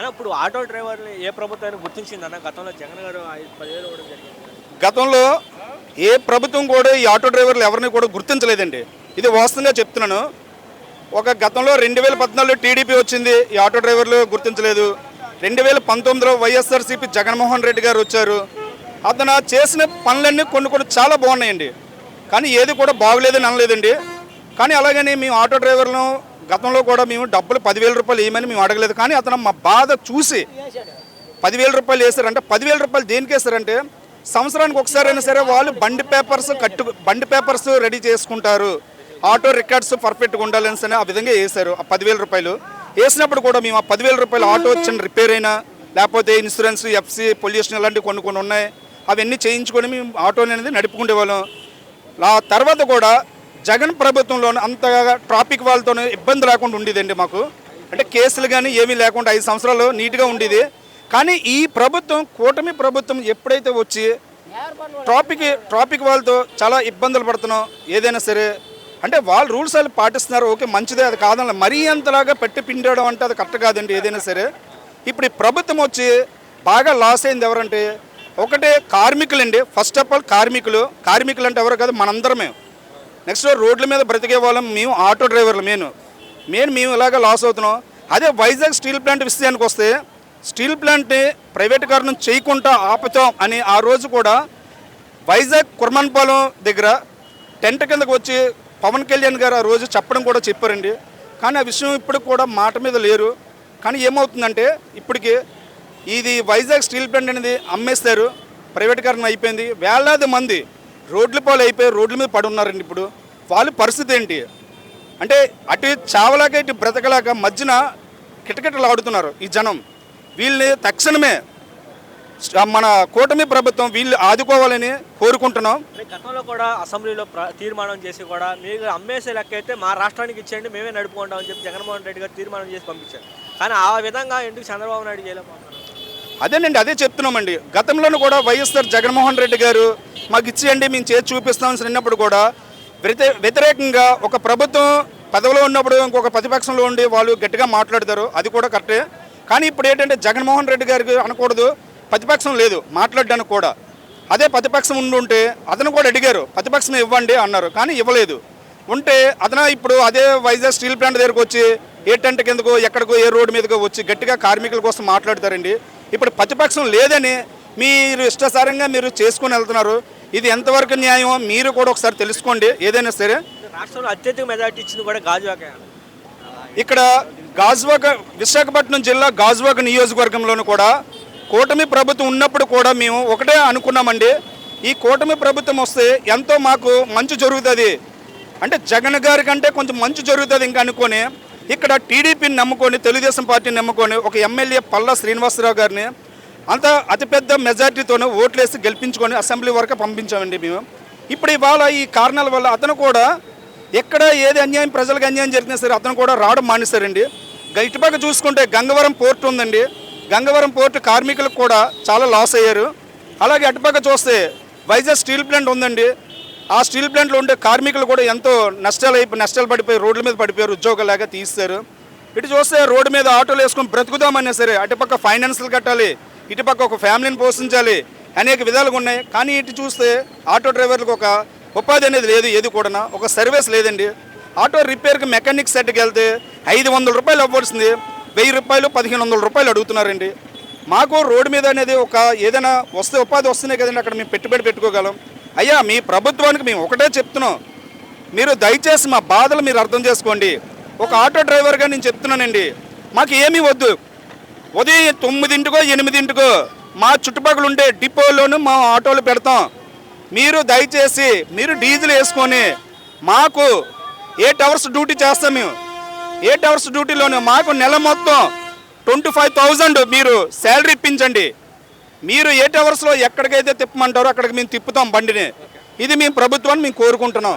అన్న ఇప్పుడు ఆటో డ్రైవర్లు ఏ ప్రభుత్వాన్ని గుర్తించిందన్న గతంలో జగన్ గారు పదివేలు ఇవ్వడం జరిగింది గతంలో ఏ ప్రభుత్వం కూడా ఈ ఆటో డ్రైవర్లు ఎవరిని కూడా గుర్తించలేదండి. ఇది వాస్తవంగా చెప్తున్నాను. ఒక గతంలో రెండు వేల పద్నాలుగులో టీడీపీ వచ్చింది ఈ ఆటో డ్రైవర్లు గుర్తించలేదు. రెండు వేల పంతొమ్మిదిలో వైఎస్ఆర్సీపీ జగన్మోహన్ రెడ్డి గారు వచ్చారు. అతను చేసిన పనులన్నీ కొన్ని కొన్ని చాలా బాగున్నాయండి. కానీ ఏది కూడా బాగలేదని అనలేదండి. కానీ అలాగని మేము ఆటో డ్రైవర్లను గతంలో కూడా మేము డబ్బులు పదివేల రూపాయలు వేయమని మేము అడగలేదు. కానీ అతను మా బాధ చూసి పదివేల రూపాయలు వేశారంటే పదివేల రూపాయలు దేనికి వేస్తారంటే సంవత్సరానికి ఒకసారి అయినా సరే వాళ్ళు బండి పేపర్స్ కట్టు బండి పేపర్స్ రెడీ చేసుకుంటారు. ఆటో రికార్డ్స్ పర్ఫెక్ట్గా ఉండాలని సరే ఆ విధంగా వేశారు ఆ పదివేల రూపాయలు. వేసినప్పుడు కూడా మేము ఆ పదివేల రూపాయలు ఆటో వచ్చిన రిపేర్ అయినా లేకపోతే ఇన్సూరెన్స్ ఎఫ్సి పొల్యూషన్ ఇలాంటివి కొన్ని కొన్ని ఉన్నాయి. అవన్నీ చేయించుకొని మేము ఆటోని అనేది నడుపుకునే వాళ్ళం. ఆ తర్వాత కూడా జగన్ ప్రభుత్వంలోనే అంతగా ట్రాఫిక్ వాళ్ళతోనే ఇబ్బంది లేకుండా ఉండేదండి మాకు. అంటే కేసులు కానీ ఏమీ లేకుండా ఐదు సంవత్సరాలు నీట్గా ఉండేది. కానీ ఈ ప్రభుత్వం కూటమి ప్రభుత్వం ఎప్పుడైతే వచ్చి ట్రాఫిక్ ట్రాఫిక్ వాళ్ళతో చాలా ఇబ్బందులు పడుతున్నాం ఏదైనా సరే. అంటే వాళ్ళు రూల్స్ వాళ్ళు పాటిస్తున్నారు ఓకే మంచిదే అది కాదని మరీ అంతలాగా పెట్టి పిండడం అంటే అది కరెక్ట్ కాదండి ఏదైనా సరే. ఇప్పుడు ఈ ప్రభుత్వం వచ్చి బాగా లాస్ అయింది ఎవరంటే ఒకటే కార్మికులండి. ఫస్ట్ ఆఫ్ ఆల్ కార్మికులు. కార్మికులు అంటే ఎవరు కాదు మనందరమే. నెక్స్ట్ రోడ్ల మీద బ్రతికే వాళ్ళం మేము ఆటో డ్రైవర్లు మెయిన్. మెయిన్ మేము ఇలాగ లాస్ అవుతున్నాం. అదే వైజాగ్ స్టీల్ ప్లాంట్ విషయానికి వస్తే స్టీల్ ప్లాంట్ని ప్రైవేటీకరణం చేయకుండా ఆపుతాం అని ఆ రోజు కూడా వైజాగ్ కుర్మన్పాలెం దగ్గర టెంట్ కిందకు వచ్చి పవన్ కళ్యాణ్ గారు ఆ రోజు చెప్పడం కూడా చెప్పారండి. కానీ ఆ విషయం ఇప్పుడు కూడా మాట మీద లేరు. కానీ ఏమవుతుందంటే ఇప్పటికి ఇది వైజాగ్ స్టీల్ ప్లాంట్ అనేది అమ్మేస్తారు ప్రైవేటీకరణ అయిపోయింది. వేలాది మంది రోడ్ల పాలు అయిపోయి రోడ్ల మీద పడి ఉన్నారండి ఇప్పుడు. వాళ్ళ పరిస్థితి ఏంటి? అంటే అటు చావలాక ఇటు బ్రతకలాక మధ్యన కిటకిటలు ఆడుతున్నారు ఈ జనం. వీళ్ళని తక్షణమే మన కూటమి ప్రభుత్వం వీళ్ళు ఆదుకోవాలని కోరుకుంటున్నాం. గతంలో కూడా అసెంబ్లీలో తీర్మానం చేసి కూడా మీరు అమ్మేసే లెక్క అయితే మా రాష్ట్రానికి ఇచ్చేయండి మేమే నడుపుకుంటామని చెప్పి జగన్మోహన్ రెడ్డి గారు తీర్మానం చేసి పంపించారు. కానీ ఆ విధంగా ఎందుకు చంద్రబాబు నాయుడు చేయలేకపోతున్నారు? అదేనండి అదే చెప్తున్నామండి. గతంలోనూ కూడా వైఎస్ఆర్ జగన్మోహన్ రెడ్డి గారు మాకు ఇచ్చేయండి మేము చేసి చూపిస్తామని అన్నప్పుడు కూడా వ్యతిరేకంగా ఒక ప్రభుత్వం పదవిలో ఉన్నప్పుడు ఇంకొక ప్రతిపక్షంలో ఉండి వాళ్ళు గట్టిగా మాట్లాడతారు. అది కూడా కరెక్టే. కానీ ఇప్పుడు ఏంటంటే జగన్మోహన్ రెడ్డి గారికి అనకూడదు. ప్రతిపక్షం లేదు. మాట్లాడడానికి కూడా. అదే ప్రతిపక్షం ఉండి ఉంటే అతను కూడా అడిగారు. ప్రతిపక్షం ఇవ్వండి అన్నారు. కానీ ఇవ్వలేదు. ఉంటే అతను ఇప్పుడు అదే వైజాగ్ స్టీల్ ప్లాంట్ దగ్గరకు వచ్చి ఏ టెంట్ కిందకో ఎక్కడికో ఏ రోడ్డు మీదకో వచ్చి గట్టిగా కార్మికుల కోసం మాట్లాడతారండి. ఇప్పుడు ప్రతిపక్షం లేదని మీరు ఇష్టసారంగా మీరు చేసుకొని వెళ్తున్నారు. ఇది ఎంతవరకు న్యాయం మీరు కూడా ఒకసారి తెలుసుకోండి. ఏదైనా సరే రాష్ట్రంలో అత్యధిక మెజార్టీ ఇచ్చింది కూడా గాజువాకే ఇక్కడ గాజువాక విశాఖపట్నం జిల్లా గాజువాక నియోజకవర్గంలోనూ కూడా కూటమి ప్రభుత్వం ఉన్నప్పుడు కూడా మేము ఒకటే అనుకున్నామండి. ఈ కూటమి ప్రభుత్వం వస్తే ఎంతో మాకు మంచి జరుగుతుంది. అంటే జగన్ గారి కంటే కొంచెం మంచి జరుగుతుంది ఇంకా అనుకొని ఇక్కడ టీడీపీని నమ్ముకొని తెలుగుదేశం పార్టీని నమ్ముకొని ఒక ఎమ్మెల్యే పల్లా శ్రీనివాసరావు గారిని అంత అతిపెద్ద మెజార్టీతోనే ఓట్లేసి గెలిపించుకొని అసెంబ్లీ వరకు పంపించామండి మేము. ఇప్పుడు ఇవాళ ఈ కారణాల వల్ల అతను కూడా ఎక్కడ ఏది అన్యాయం ప్రజలకు అన్యాయం జరిగినా సరే అతను కూడా రావడం మానేశారండి. ఇటుపక్క చూసుకుంటే గంగవరం పోర్ట్ ఉందండి. గంగవరం పోర్ట్ కార్మికులకు కూడా చాలా లాస్ అయ్యారు. అలాగే అటుపక్క చూస్తే వైజాగ్ స్టీల్ ప్లాంట్ ఉందండి. ఆ స్టీల్ ప్లాంట్లో ఉండే కార్మికులు కూడా ఎంతో నష్టాలు అయిపోయి నష్టాలు పడిపోయి రోడ్ల మీద పడిపోయారు ఉద్యోగాలాగా తీస్తారు. ఇటు చూస్తే రోడ్డు మీద ఆటోలు వేసుకొని బ్రతుకుదామన్నా సరే అటుపక్క ఫైనాన్స్లు కట్టాలి ఇటుపక్క ఒక ఫ్యామిలీని పోషించాలి అనేక విధాలుగా ఉన్నాయి. కానీ ఇటు చూస్తే ఆటో డ్రైవర్లకు ఒక ఉపాధి అనేది లేదు ఏది కూడా ఒక సర్వీస్ లేదండి. ఆటో రిపేర్కి మెకానిక్ సెట్కి వెళ్తే ఐదు వందల రూపాయలు అవ్వాల్సింది. వెయ్యి రూపాయలు పదిహేను వందల రూపాయలు అడుగుతున్నారండి. మాకు రోడ్డు మీద అనేది ఒక ఏదైనా వస్తే ఉపాధి వస్తున్నాయి కదండి అక్కడ మేము పెట్టుబడి పెట్టుకోగలం. అయ్యా మీ ప్రభుత్వానికి మేము ఒకటే చెప్తున్నాం. మీరు దయచేసి మా బాధలు మీరు అర్థం చేసుకోండి. ఒక ఆటో డ్రైవర్గా నేను చెప్తున్నానండి. మాకు ఏమీ వద్దు. ఉదయం తొమ్మిదింటికో ఎనిమిదింటికో మా చుట్టుపక్కల ఉండే డిపోలోను మా ఆటోలు పెడతాం. మీరు దయచేసి మీరు డీజిల్ వేసుకొని మాకు ఎయిట్ అవర్స్ డ్యూటీ చేస్తాం మేము. ఎయిట్ అవర్స్ డ్యూటీలోనే మాకు నెల మొత్తం ట్వంటీ ఫైవ్ థౌజండ్ మీరు శాలరీ ఇప్పించండి. మీరు ఎయిట్ అవర్స్లో ఎక్కడికైతే తిప్పమంటారో అక్కడికి మేము తిప్పుతాం బండిని. ఇది మేము ప్రభుత్వాన్ని మేము కోరుకుంటున్నాం.